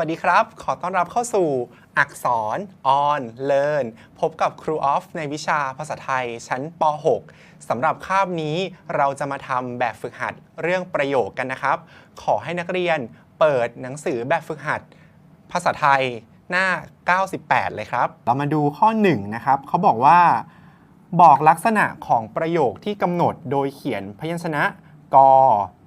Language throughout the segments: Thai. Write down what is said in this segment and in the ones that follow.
วัสดีครับ ขอต้อนรับเข้าสู่อักษร on learn พบกับครูออฟในวิชาภาษาไทยชั้นป .6 สำหรับคาบนี้เราจะมาทำแบบฝึกหัดเรื่องประโยคกันนะครับ ขอให้นักเรียนเปิดหนังสือแบบฝึกหัดภาษาไทยหน้า 98 เลยครับ เรามาดูข้อ 1 นะครับ เขาบอกว่า บอกลักษณะของประโยคที่กำหนดโดยเขียนพยัญชนะก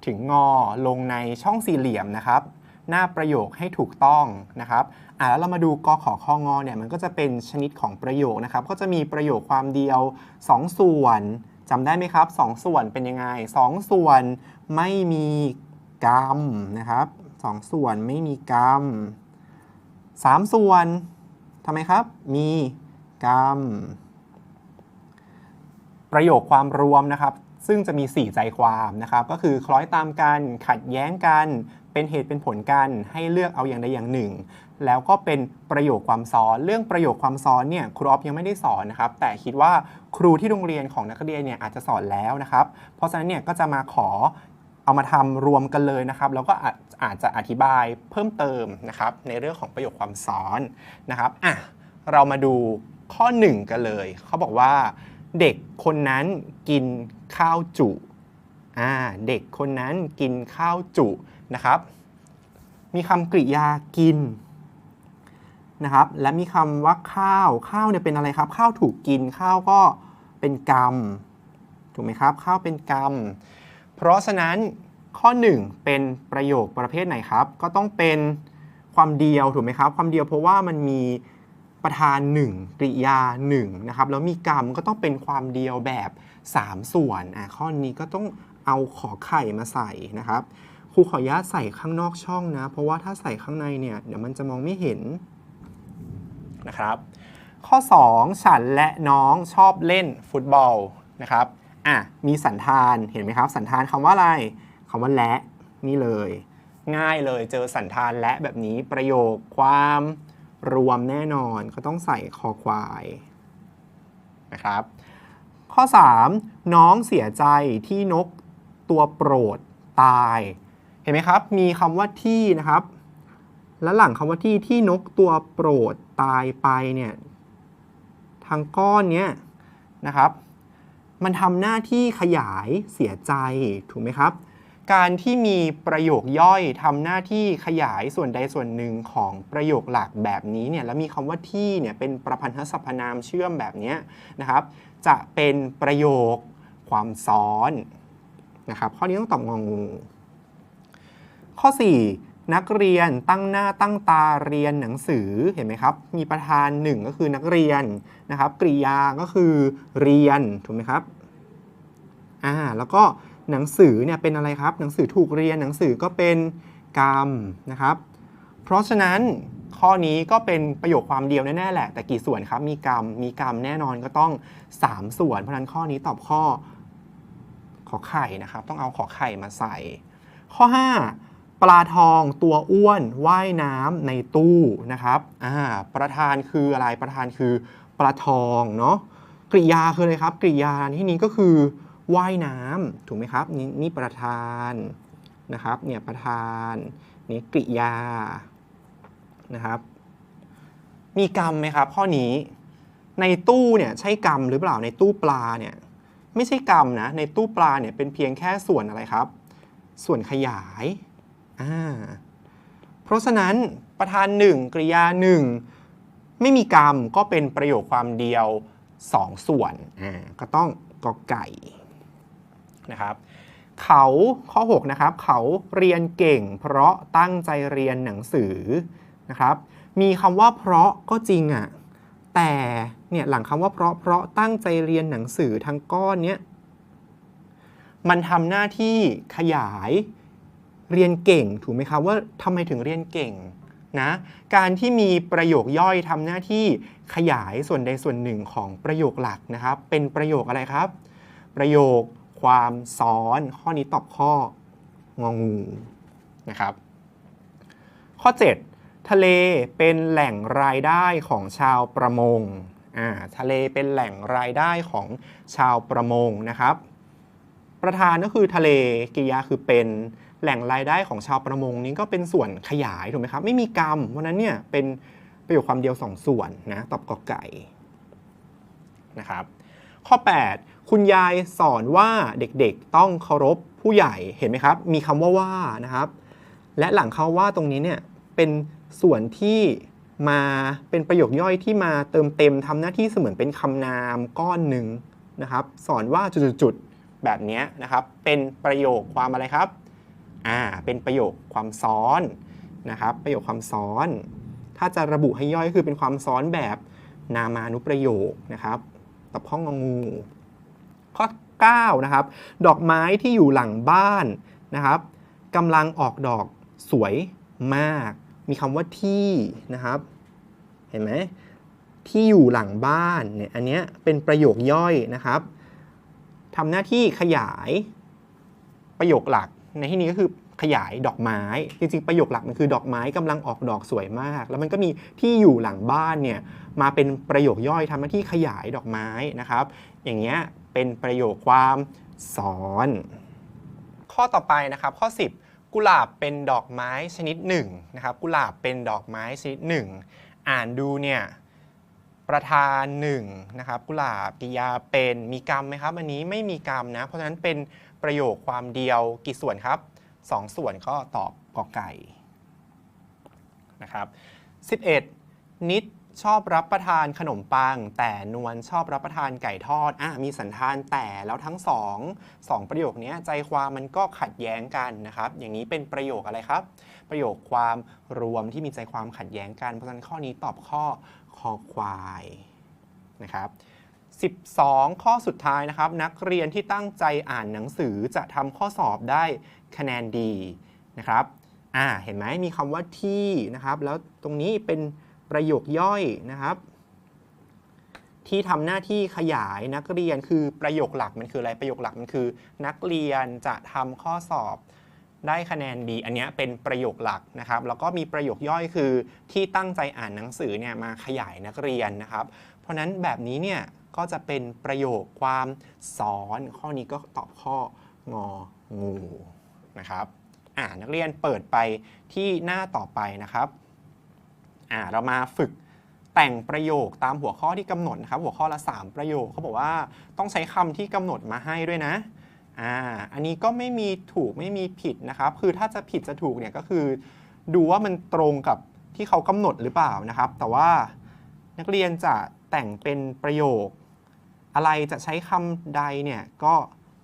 ถึงงอลงในช่องสี่เหลี่ยมนะครับ หน้าประโยคให้ถูกต้องนะครับอ่าแล้วเรามาดูกขอข้องอเนี่ยมันก็จะเป็นชนิดของประโยคนะครับ ก็จะมีประโยคความเดียว 2 ส่วนจำได้ไหมครับ 2 ส่วนเป็นยังไง 2 ส่วนไม่มีกรรมนะครับสองส่วนไม่มีกรรม 3 ส่วนทำไมครับ มีกรรม ประโยคความรวมนะครับ ซึ่งจะมี 4 ใจความนะครับ ก็คือคล้อยตามกัน ขัดแย้งกัน เป็นเหตุเป็นผลกันให้เลือกเอาอย่างใดอย่างหนึ่ง แล้วก็เป็นประโยคความซ้อน เรื่องประโยคความซ้อนเนี่ยครูออฟยังไม่ได้สอนนะครับแต่คิดว่าครูที่โรงเรียนของนักเรียนเนี่ยอาจจะสอนแล้วนะครับ เพราะฉะนั้นเนี่ยก็จะมาขอเอามาทำรวมกันเลยนะครับ แล้วก็อาจอาจจะอธิบายเพิ่มเติมนะครับในเรื่องของประโยคความซ้อนนะครับอะเรามาดูข้อ 1 กันเลย เขาบอกว่า เด็กคนนั้นกินข้าวจุอ่าเด็กคนนั้นกินข้าวจุ นะครับ มีคำกริยากินนะครับ และมีคำว่าข้าวข้าวเนี่ยเป็นอะไรครับ ข้าวถูกกินข้าวก็เป็นกรรมถูกไหมครับข้าวเป็นกรรม เพราะฉะนั้นข้อ 1 เป็นประโยคประเภทไหนครับ ก็ต้องเป็นความเดียวถูกไหมครับ ความเดียวเพราะว่ามันมีประธาน 1 กริยา1นะครับแล้วมีกรรมก็ต้องเป็นความเดียวแบบ 3 ส่วนอะข้อนี้ก็ต้องเอาขอไข่มาใส่นะครับ รูขออนุญาตใส่ข้างนอกช่องนะ เพราะว่าถ้าใส่ข้างในเนี่ยเดี๋ยวมันจะมองไม่เห็นนะครับ ข้อ 2 ฉันและน้องชอบเล่นฟุตบอลนะครับอะมีสันธานเห็นไหมครับ สันธานคำว่าอะไรคำว่าและนี่เลย ง่ายเลยเจอสันธานและแบบนี้ประโยคความรวมแน่นอนก็ต้องใส่คอควายนะครับ ข้อ 3 น้องเสียใจที่นกตัวโปรดตาย ห็นไหมครับ มีคำว่าที่นะครับ แล้วหลังคำว่าที่ที่นกตัวโปรดตายไปเนี่ยทางก้อนเนี้ยนะครับ มันทำหน้าที่ขยายเสียใจถูกไหมครับ การที่มีประโยคย่อยทำหน้าที่ขยายส่วนใดส่วนหนึ่งของประโยคหลักแบบนี้เนี่ยแล้วมีคำว่าที่เนี่ยเป็นประพันธสรรพนามเชื่อมแบบนี้นะครับ จะเป็นประโยคความซ้อนนะครับ ข้อนี้ต้องตอบงองู ข้อ 4 นักเรียนตั้งหน้าตั้งตาเรียนหนังสือเห็นไหมครับ มีประธานหนึ่งก็คือนักเรียนนะครับกริยาก็คือเรียนถูกไหมครับอ่าแล้วก็หนังสือเนี่ยเป็นอะไรครับ หนังสือถูกเรียนหนังสือก็เป็นกรรมนะครับ เพราะฉะนั้นข้อนี้ก็เป็นประโยคความเดียวแน่ๆแหละ แต่กี่ส่วนครับมีกรรมมีกรรมแน่นอนก็ต้อง 3 ส่วน เพราะฉะนั้นข้อนี้ตอบข้อขอไข่นะครับ ต้องเอาขอไข่มาใส่ ข้อ 5 ปลาทองตัวอ้วนว่ายน้ำในตู้นะครับอ่าประธานคืออะไรประธานคือปลาทองเนาะกริยาคืออะไรครับ กริยาที่นี้ก็คือว่ายน้ำถูกไหมครับนี่นี่ประธานนะครับเนี่ยประธานนี่กริยานะครับ มีกรรมไหมครับ ข้อนี้ในตู้เนี่ยใช่กรรมหรือเปล่าในตู้ปลาเนี่ยไม่ใช่กรรมนะในตู้ปลาเนี่ยเป็นเพียงแค่ส่วนอะไรครับ ส่วนขยาย อ่าเพราะฉะนั้นประธานหนึ่งกริยาหนึ่งไม่มีกรรมก็เป็นประโยคความเดียว 2 ส่วนอ่าก็ต้องกอไก่นะครับเขาข้อ 6 นะครับ เขาเรียนเก่ง เพราะตั้งใจเรียนหนังสือนะครับ มีคำว่าเพราะก็จริงอะ่ะแต่เนี่ยหลังคำว่าเพราะเพราะตั้งใจเรียนหนังสือทั้งก้อนเนี้ยมันทำหน้าที่ขยาย เรียนเก่งถูกไหมครับว่าทำไมถึงเรียนเก่งนะการที่มีประโยคย่อยทำหน้าที่ขยายส่วนใดส่วนหนึ่งของประโยคหลักนะครับ เป็นประโยคอะไรครับ ประโยคความซ้อนข้อนี้ตอบข้ององูนะครับ ข้อ 7 ทะเลเป็นแหล่งรายได้ของชาวประมงอ่าทะเลเป็นแหล่งรายได้ของชาวประมงนะครับ ประธานก็คือทะเลกริยาคือเป็น แหล่งรายได้ของชาวประมงนี้ก็เป็นส่วนขยายถูกไหมครับ ไม่มีกรรมเพราะฉะนั้นเนี่ยเป็นประโยคความเดียวสองส่วนนะตอบกอไก่นะครับ ข้อ 8 คุณยายสอนว่าเด็กๆต้องเคารพผู้ใหญ่เห็นไหมครับ มีคำว่าว่านะครับ และหลังคำว่าตรงนี้เนี่ยเป็นส่วนที่มาเป็นประโยคย่อยที่มาเติมเต็มทำหน้าที่เสมือนเป็นคำนามก้อนหนึ่งนะครับ สอนว่าจุดๆแบบนี้นะครับ เป็นประโยคความอะไรครับ อ่าเป็นประโยคความซ้อนนะครับประโยคความซ้อน ถ้าจะระบุให้ย่อยก็คือเป็นความซ้อนแบบนามานุประโยคนะครับตอบข้องงู ข้อ9นะครับดอกไม้ที่อยู่หลังบ้านนะครับกำลังออกดอกสวยมาก มีคำว่าที่นะครับ เห็นไหมที่อยู่หลังบ้านเนี่ยอันเนี้ยเป็นประโยคย่อยนะครับทำหน้าที่ขยายประโยคหลัก ในที่นี้ก็คือขยายดอกไม้ จริงๆ ประโยคหลักมันคือดอกไม้กำลังออกดอกสวยมาก แล้วมันก็มีที่อยู่หลังบ้านเนี่ยมาเป็นประโยคย่อยทำหน้าที่ขยายดอกไม้นะครับ อย่างเงี้ยเป็นประโยคความซ้อน ข้อต่อไปนะครับข้อ 10 กุหลาบเป็นดอกไม้ชนิดหนึ่งนะครับกุหลาบเป็นดอกไม้ชนิดหนึ่งอ่านดูเนี่ยประธานหนึ่งนะครับกุหลาบกิยาเป็นมีกรรมไหมครับอันนี้ไม่มีกรรมนะเพราะฉะนั้นเป็น ประโยคความเดียวกี่ส่วนครับสองส่วนก็ตอบกอไก่นะครับ11 นิดชอบรับประทานขนมปัง แต่นวลชอบรับประทานไก่ทอดอะมีสันธานแต่แล้วทั้งสองสองประโยคนี้ใจความมันก็ขัดแย้งกันนะครับ อย่างนี้เป็นประโยคอะไรครับ ประโยคความรวมที่มีใจความขัดแย้งกัน เพราะฉะนั้นข้อนี้ตอบข้อคอควายนะครับ 12 ข้อสุดท้ายนะครับ นักเรียนที่ตั้งใจอ่านหนังสือจะทำข้อสอบได้คะแนนดีนะครับอ่าเห็นไหมมีคำว่าที่นะครับ แล้วตรงนี้เป็นประโยคย่อยนะครับ ที่ทำหน้าที่ขยายนักเรียนคือประโยคหลักมันคืออะไรประโยคหลักมันคือ นักเรียนจะทำข้อสอบได้คะแนนดี อันนี้เป็นประโยคหลักนะครับ แล้วก็มีประโยคย่อยคือที่ตั้งใจอ่านหนังสือเนี่ยมาขยายนักเรียนนะครับ เพราะนั้นแบบนี้เนี่ย ก็จะเป็นประโยคความสอน ข้อนี้ก็ตอบข้ององูนะครับอ่านักเรียนเปิดไปที่หน้าต่อไปนะครับอ่าเรามาฝึกแต่งประโยคตามหัวข้อที่กำหนดนะครับ หัวข้อละ 3 ประโยคเขาบอกว่าต้องใช้คำที่กำหนดมาให้ด้วยนะอ่าอันนี้ก็ไม่มีถูกไม่มีผิดนะครับ คือถ้าจะผิดจะถูกเนี่ยก็คือ ดูว่ามันตรงกับที่เขากำหนดหรือเปล่านะครับ แต่ว่านักเรียนจะแต่งเป็นประโยค อะไรจะใช้คำใดเนี่ยก็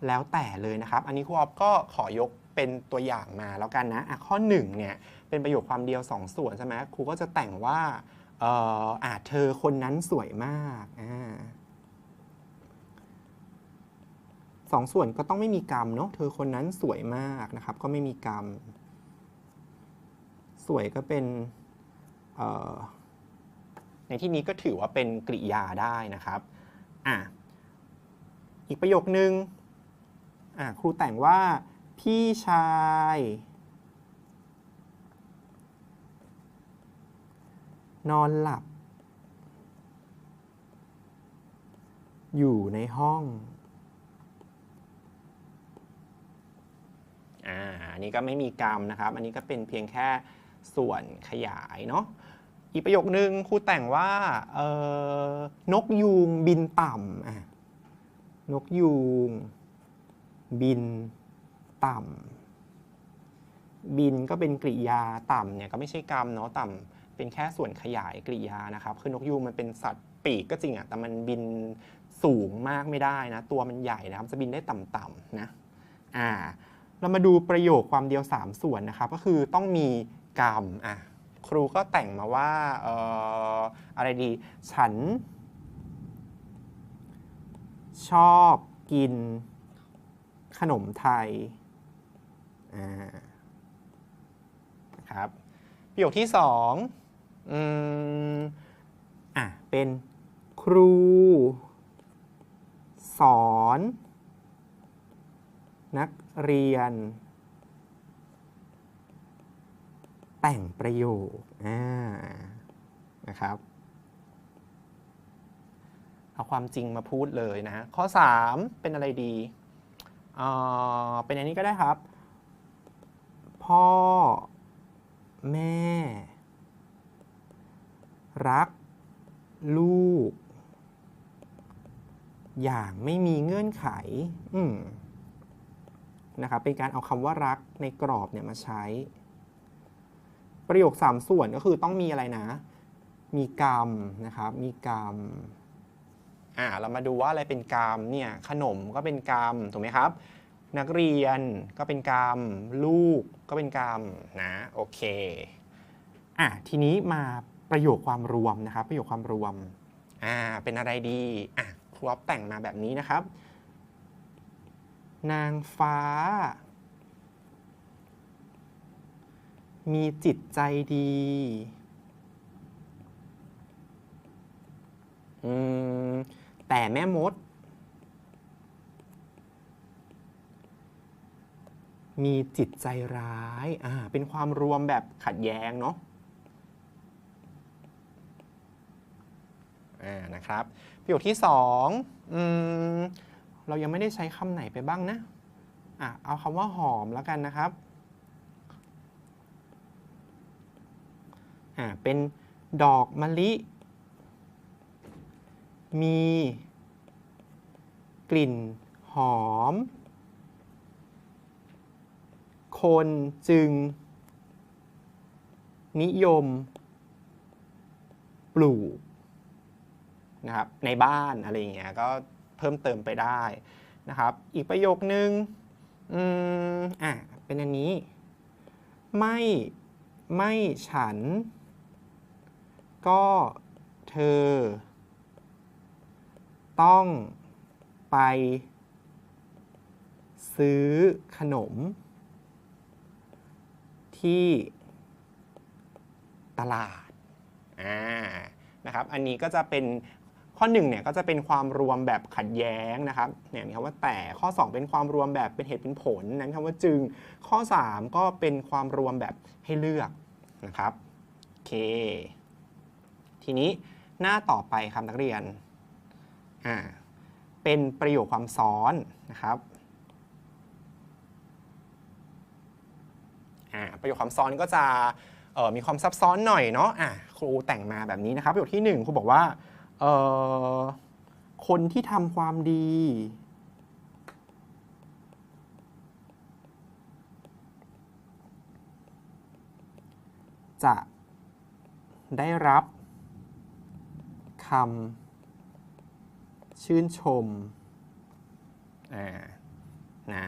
แล้วแต่เลยนะครับ อันนี้ครูออฟก็ขอยกเป็นตัวอย่างมาแล้วกันนะอะข้อ1เนี่ยเป็นประโยคความเดียว 2 ส่วนใช่ไหมครูก็จะแต่งว่าเอ่ออะเธอคนนั้นสวยมากอ่าสองส่วนก็ต้องไม่มีกรรมเนาะเธอคนนั้นสวยมากนะครับ ก็ไม่มีกรรม สวยก็เป็นในที่นี้ก็ถือว่าเป็นกริยาได้นะครับอะ อีกประโยคนึงอะครูแต่งว่าพี่ชาย นอนหลับ อยู่ในห้องอ่าอันนี้ก็ไม่มีกรรมนะครับ อันนี้ก็เป็นเพียงแค่ส่วนขยายเนาะอีกประโยคนึงครูแต่งว่าเออนกยูงบินต่ำอะ นกยูง บิน ต่ำ บินก็เป็นกริยาต่ำเนี่ยก็ไม่ใช่กรรมเนาะต่ำเป็นแค่ส่วนขยายกริยานะครับ คือนกยูงมันเป็นสัตว์ปีกก็จริงอะแต่มันบินสูงมากไม่ได้นะ ตัวมันใหญ่นะครับ จะบินได้ต่ำๆนะอ่าเรามาดูประโยคความเดียว 3 ส่วนนะครับ ก็คือต้องมีกรรมอะครูก็แต่งมาว่าเอ่ออะไรดี ฉัน ชอบกินขนมไทยนะครับประโยคที่สองอืมอะเป็นครู สอน นักเรียน แต่งประโยคนะครับ เอาความจริงมาพูดเลยนะข้อ 3 เป็นอะไรดีเอ่อเป็นอันนี้ก็ได้ครับ พ่อ แม่ รัก ลูก อย่างไม่มีเงื่อนไข อืมนะครับเป็นการเอาคำว่ารักในกรอบเนี่ยมาใช้ ประโยคสามส่วนก็คือต้องมีอะไรนะ มีกรรมนะครับ มีกรรม อ่าเรามาดูว่าอะไรเป็นกรรมเนี่ยขนมก็เป็นกรรมถูกไหมครับ นักเรียนก็เป็นกรรม ลูกก็เป็นกรรมนะโอเคอะทีนี้มาประโยคความรวมนะครับ ประโยคความรวมอ่าเป็นอะไรดีอะครูอ๊อฟแต่งมาแบบนี้นะครับ นางฟ้า มีจิตใจดีอืม แต่แม่มด มีจิตใจร้ายอ่าเป็นความรวมแบบขัดแย้งเนาะอ่านะครับ ประโยคที่สองอืมเรายังไม่ได้ใช้คำไหนไปบ้างนะอะเอาคำว่าหอมแล้วกันนะครับอ่าเป็นดอกมะลิ มี กลิ่นหอม คนจึง นิยม ปลูกนะครับในบ้านอะไรอย่างเงี้ยก็เพิ่มเติมไปได้นะครับ อีกประโยคนึงอืมอะเป็นอันนี้ ไม่ไม่ฉัน ก็เธอ ต้องไปซื้อขนม ที่ตลาดอ่านะครับ อันนี้ก็จะเป็นข้อ1เนี่ยก็จะเป็นความรวมแบบขัดแย้งนะครับเนี่ยมีคำว่าแต่ข้อ 2 เป็นความรวมแบบเป็นเหตุเป็นผลนั้นคำว่าจึง ข้อ 3 ก็เป็นความรวมแบบให้เลือกนะครับโอเค ทีนี้หน้าต่อไปครับนักเรียน อ่าเป็นประโยคความซ้อนนะครับอ่าประโยคคำซ้อนก็จะมีความซับซ้อนหน่อยเนาะอะครูแต่งมาแบบนี้นะครับประโยคที่หนึ่งครูบอกว่าคนที่ทำความดี จะได้รับคำ ชื่นชมอ่านะ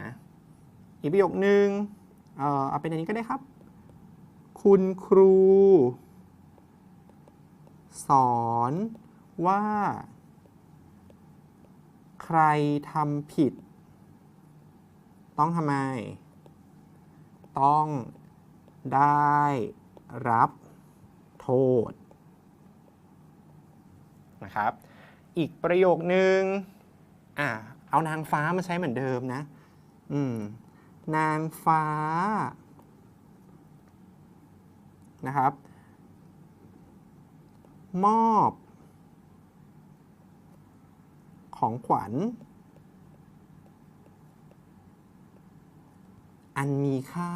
อีกประโยคนึงเอ่อเอาเป็นอันนี้ก็ได้ครับ คุณครู สอนว่า ใครทำผิด ต้องทำไม ต้องได้รับโทษนะครับ อีกประโยคนึงอะเอานางฟ้ามาใช้เหมือนเดิมนะ อืม นางฟ้า นะครับ มอบ ของขวัญ อันมีค่า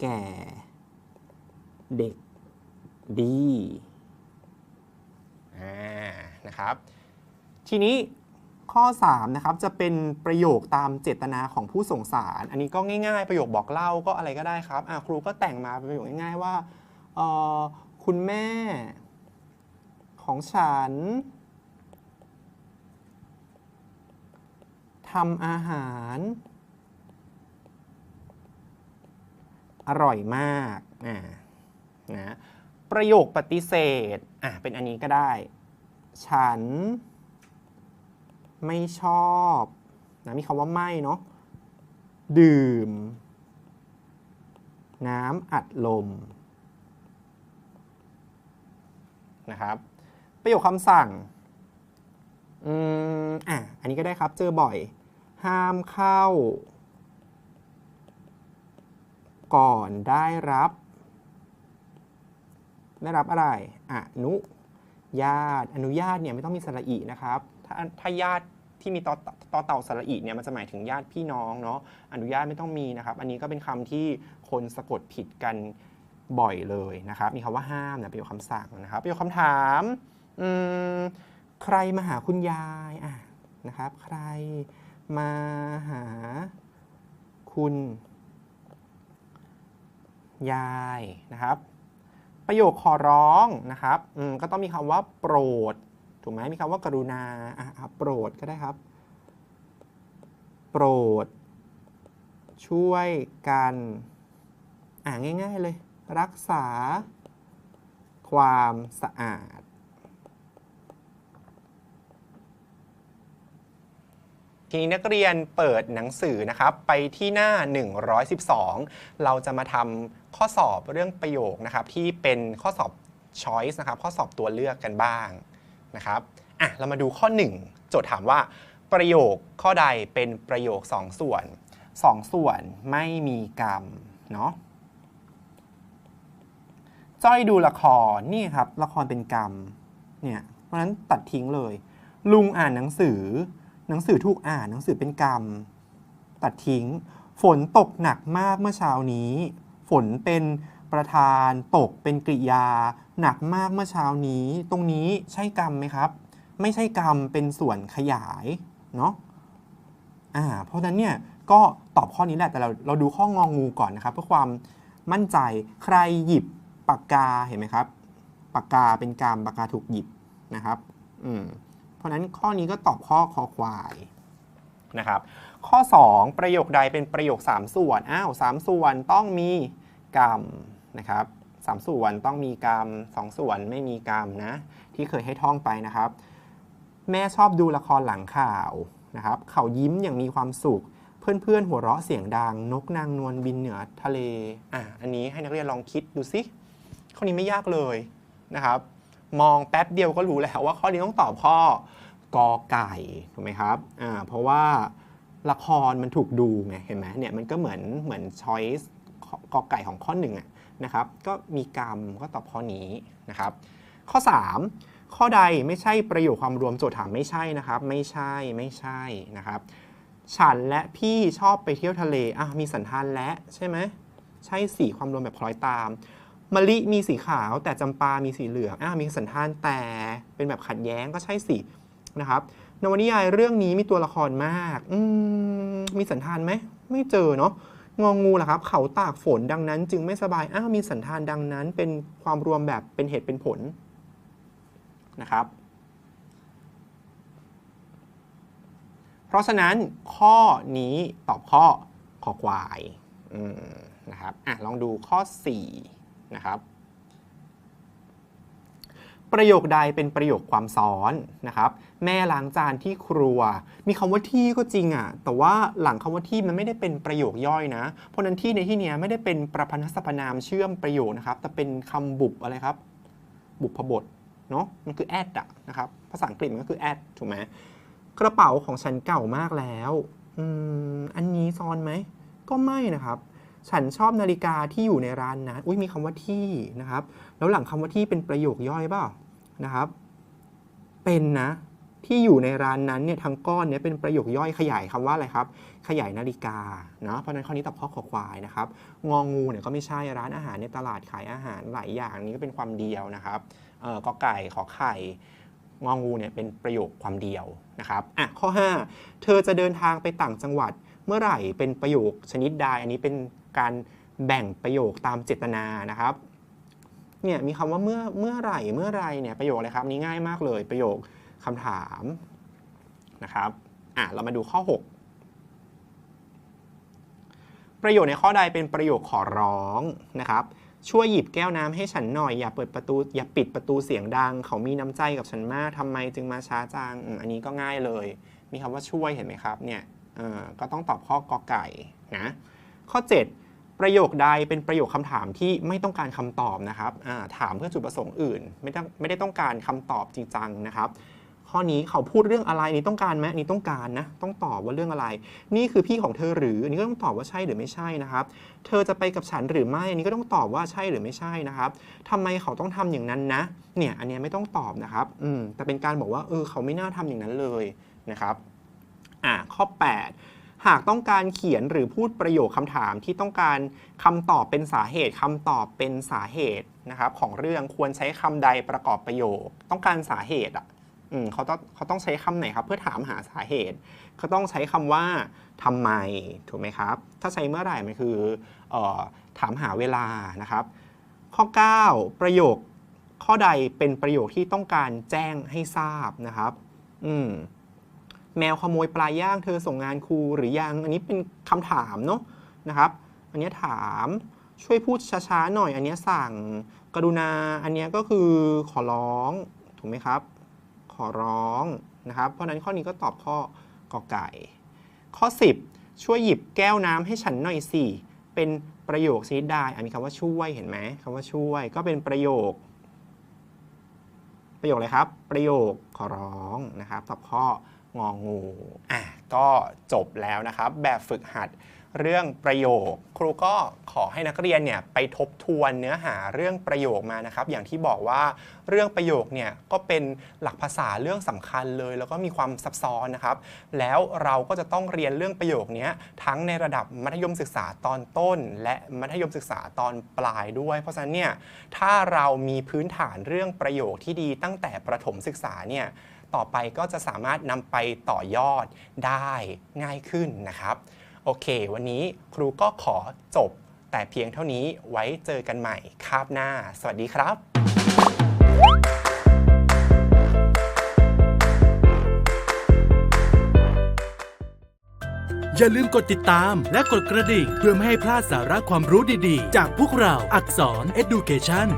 แก่ เด็ก ดีนะครับทีนี้ข้อ 3 นะครับ จะเป็นประโยคตามเจตนาของผู้ส่งสาร อันนี้ก็ง่ายๆ ประโยคบอกเล่าก็อะไรก็ได้ครับครูก็แต่งมาเป็นประโยคง่ายๆว่าคุณแม่ของฉันทำอาหาร อร่อยมากนะ ประโยคปฏิเสธอะเป็นอันนี้ก็ได้ ฉัน ไม่ชอบนะมีคำว่าไม่เนาะดื่ม น้ำอัดลมนะครับ ประโยคคำสั่งอืมอะอันนี้ก็ได้ครับเจอบ่อย ห้ามเข้า ก่อนได้รับ ได้รับอะไรอนุญาตอนุญาตเนี่ยไม่ต้องมีสระอีนะครับ ถ้าถ้าญาติที่มีต่อต่อเต่าสระอีเนี่ยมันจะหมายถึงญาติพี่น้องเนาะอนุญาตไม่ต้องมีนะครับ อันนี้ก็เป็นคำที่คนสะกดผิดกันบ่อยเลยนะครับ มีคำว่าห้ามนะประโยคคำสั่งนะครับประโยคคำถามอืมใครมาหาคุณยายอะนะครับ ใครมาหาคุณ ยายนะครับ ประโยคขอร้องนะครับก็ต้องมีคำว่าโปรด ถูกไหมมีคำว่ากรุณาโปรดก็ได้ครับ โปรด ช่วยกันอ่าง่าย ๆเลย รักษาความสะอาด ทีนี้นักเรียนเปิดหนังสือนะครับไปที่หน้า 112 เราจะมาทำข้อสอบเรื่องประโยคนะครับที่เป็นข้อสอบ choice นะครับข้อสอบตัวเลือกกันบ้างนะครับอะเรามาดูข้อ 1 โจทย์ถามว่า ประโยคข้อใดเป็นประโยค 2 ส่วน 2 ส่วนไม่มีกรรมเนาะจ้อยดูละครนี่ครับละครเป็นกรรมเนี่ยเพราะฉะนั้นตัดทิ้งเลย ลุงอ่านหนังสือ หนังสือถูกอ่านหนังสือเป็นกรรม ตัดทิ้ง ฝนตกหนักมากเมื่อเช้านี้ ฝนเป็นประธาน ตกเป็นกริยา หนักมากเมื่อเช้านี้ ตรงนี้ใช่กรรมไหมครับ ไม่ใช่กรรมเป็นส่วนขยายเนาะอ่าเพราะฉะนั้นเนี่ยก็ตอบข้อนี้แหละแต่เราเราดูข้ององูก่อนนะครับ เพื่อความมั่นใจใครหยิบปากกาเห็นไหมครับปากกาเป็นกรรมปากกาถูกหยิบนะครับ อืม เพราะนั้นข้อนี้ก็ตอบข้อคอควายนะครับ ข้อ 2 ประโยคใดเป็นประโยค 3 ส่วน อ้าว3ส่วนต้องมีกรรมนะครับสามส่วนต้องมีกรรม2ส่วนไม่มีกรรมนะ ที่เคยให้ท่องไปนะครับ แม่ชอบดูละครหลังข่าวนะครับ เขายิ้มอย่างมีความสุข เพื่อนๆ หัวเราะเสียงดัง นกนางนวลบินเหนือทะเล อะ อันนี้ให้นักเรียนลองคิดดูสิ ข้อนี้ไม่ยากเลยนะครับ มองแป๊บเดียวก็รู้แล้วว่าข้อนี้ต้องตอบข้อกอไก่ถูกไหมครับอ่าเพราะว่าละครมันถูกดูไงเห็นไหมเนี่ยมันก็เหมือนเหมือนช้อยส์กอไก่ของข้อหนึ่งอะนะครับ ก็มีกรรมก็ตอบข้อนี้นะครับ ข้อ 3 ข้อใดไม่ใช่ประโยคความรวมโจทย์ถามไม่ใช่นะครับ ไม่ใช่ไม่ใช่นะครับ ฉันและพี่ชอบไปเที่ยวทะเลอะมีสันทานและใช่ไหมใช่สี่ความรวมแบบคล้อยตาม มะลิมีสีขาว แต่จำปา มีสีเหลืองอะมีสันทานแต่เป็นแบบขัดแย้งก็ใช่สินะครับนวนิยายเรื่องนี้มีตัวละครมากอืมมีสันทานไหมไม่เจอเนาะงองูล่ะครับ เขาตากฝนดังนั้น จึงไม่สบายอ้าวมีสันทานดังนั้น เป็นความรวมแบบเป็นเหตุเป็นผลนะครับ เพราะฉะนั้นข้อนี้ตอบข้อขอควายนะครับอะลองดูข้อ 4 นะครับ ประโยคใดเป็นประโยคความซ้อนนะครับ แม่ล้างจานที่ครัว มีคำว่าที่ก็จริงอะ่ะแต่ว่าหลังคำว่าที่มันไม่ได้เป็นประโยคย่อยนะ เพราะนั้นที่ในที่นี้ไม่ได้เป็นประพันธสรรพนามเชื่อมประโยคนะครับ แต่เป็นคำบุบอะไรครับ บุพบทเนาะมันคือ add อะนะครับภาษาอังกฤษมันก็คือ add ถูกไหมกระเป๋าของฉันเก่ามากแล้วอืมอันนี้ซ้อนไหม ก็ไม่นะครับ ฉันชอบนาฬิกาที่อยู่ในร้านนะอุ้ยมีคำว่าที่นะครับ แล้วหลังคำว่าที่เป็นประโยคย่อยเปล่านะครับ เป็นนะที่อยู่ในร้านนั้นเนี่ยทั้งก้อนเนี่ยเป็นประโยคย่อยขยายคำว่าอะไรครับ ขยายนาฬิกาเนาะเพราะนั้นข้อนี้ตอบข้อขอควายนะครับงองูเนี่ยก็ไม่ใช่ร้านอาหารในตลาดขายอาหารหลายอย่างนี้ก็เป็นความเดียวนะครับเอ่อกอไก่ขอไข่งองูเนี่ยเป็นประโยคความเดียวนะครับอะข้อ 5 เธอจะเดินทางไปต่างจังหวัดเมื่อไหร่เป็นประโยคชนิดใดอันนี้เป็น การแบ่งประโยคตามเจตนานะครับเนี่ยมีคำว่าเมื่อเมื่อไหร่เมื่อไรเนี่ยประโยคอะไรครับนี้ง่ายมากเลย ประโยคคำถามนะครับอะเรามาดูข้อ 6 ประโยคในข้อใดเป็นประโยคขอร้องนะครับช่วยหยิบแก้วน้ำให้ฉันหน่อยอย่าเปิดประตูอย่าปิดประตูเสียงดัง เขามีน้ำใจกับฉันมากทำไมจึงมาช้าจังอันนี้ก็ง่ายเลย มีคำว่าช่วยเห็นไหมครับเนี่ยอ่อก็ต้องตอบข้อกอไก่นะข้อ 7 ประโยคใดเป็นประโยคคำถามที่ไม่ต้องการคำตอบนะครับถามเพื่อจุดประสงค์อื่น ไม่ต้องไม่ได้ต้องการคำตอบจริงจังนะครับ ข้อนี้เขาพูดเรื่องอะไรนี่ต้องการไหมนี่ต้องการนะต้องตอบว่าเรื่องอะไร นี่คือพี่ของเธอหรืออันนี้ก็ต้องตอบว่าใช่หรือไม่ใช่นะครับ เธอจะไปกับฉันหรือไม่อันนี้ก็ต้องตอบว่าใช่หรือไม่ใช่นะครับทำไมเขาต้องทำอย่างนั้นนะเนี่ยอันเนี้ยไม่ต้องตอบนะครับอืมแต่เป็นการบอกว่าเออเขาไม่น่าทำอย่างนั้นเลยนะครับอะข้อ 8 หากต้องการเขียนหรือพูดประโยคคำถามที่ต้องการคำตอบเป็นสาเหตุคำตอบเป็นสาเหตุนะครับของเรื่องควรใช้คำใดประกอบประโยค ต้องการสาเหตุอะอืมเขาต้องเขาต้องใช้คำไหนครับ เพื่อถามหาสาเหตุ เขาต้องใช้คำว่าทำไมถูกไหมครับ ถ้าใช้เมื่อไหร่มันคือเออถามหาเวลานะครับ ข้อ 9 ประโยคข้อใดเป็นประโยคที่ต้องการแจ้งให้ทราบนะครับ อืม แมวขโมยปลาย่างเธอส่งงานครูหรือยัง อันนี้เป็นคำถามเนาะนะครับ อันนี้ถามช่วยพูดช้าๆหน่อย อันนี้สั่งกรุณา อันนี้ก็คือขอร้องถูกไหมครับ ขอร้องนะครับ เพราะนั้นข้อนี้ก็ตอบข้อกอไก่ ข้อ 10 ช่วยหยิบแก้วน้ำให้ฉันหน่อยสิเป็นประโยคชนิดใดอะมีคำว่าช่วยเห็นไหมคำว่าช่วยก็เป็นประโยค ประโยคอะไรครับ ประโยคขอร้องนะครับตอบข้อ งองูอะก็จบแล้วนะครับ แบบฝึกหัด เรื่องประโยค ครูก็ขอให้นักเรียนเนี่ยไปทบทวนเนื้อหาเรื่องประโยคมานะครับ อย่างที่บอกว่าเรื่องประโยคเนี่ยก็เป็นหลักภาษาเรื่องสำคัญเลย แล้วก็มีความซับซ้อนนะครับ แล้วเราก็จะต้องเรียนเรื่องประโยคนี้ทั้งในระดับมัธยมศึกษาตอนต้น และมัธยมศึกษาตอนปลายด้วย เพราะฉะนั้นเนี่ยถ้าเรามีพื้นฐานเรื่องประโยคที่ดีตั้งแต่ประถมศึกษาเนี่ยต่อไปก็จะสามารถนำไปต่อยอดได้ง่ายขึ้นนะครับ โอเค วันนี้ครูก็ขอจบ แต่เพียงเท่านี้ไว้เจอกันใหม่คาบหน้า สวัสดีครับอย่าลืมกดติดตามและกดกระดิ่ง เพื่อไม่ให้พลาดสาระความรู้ดีๆ จากพวกเราอักษร Education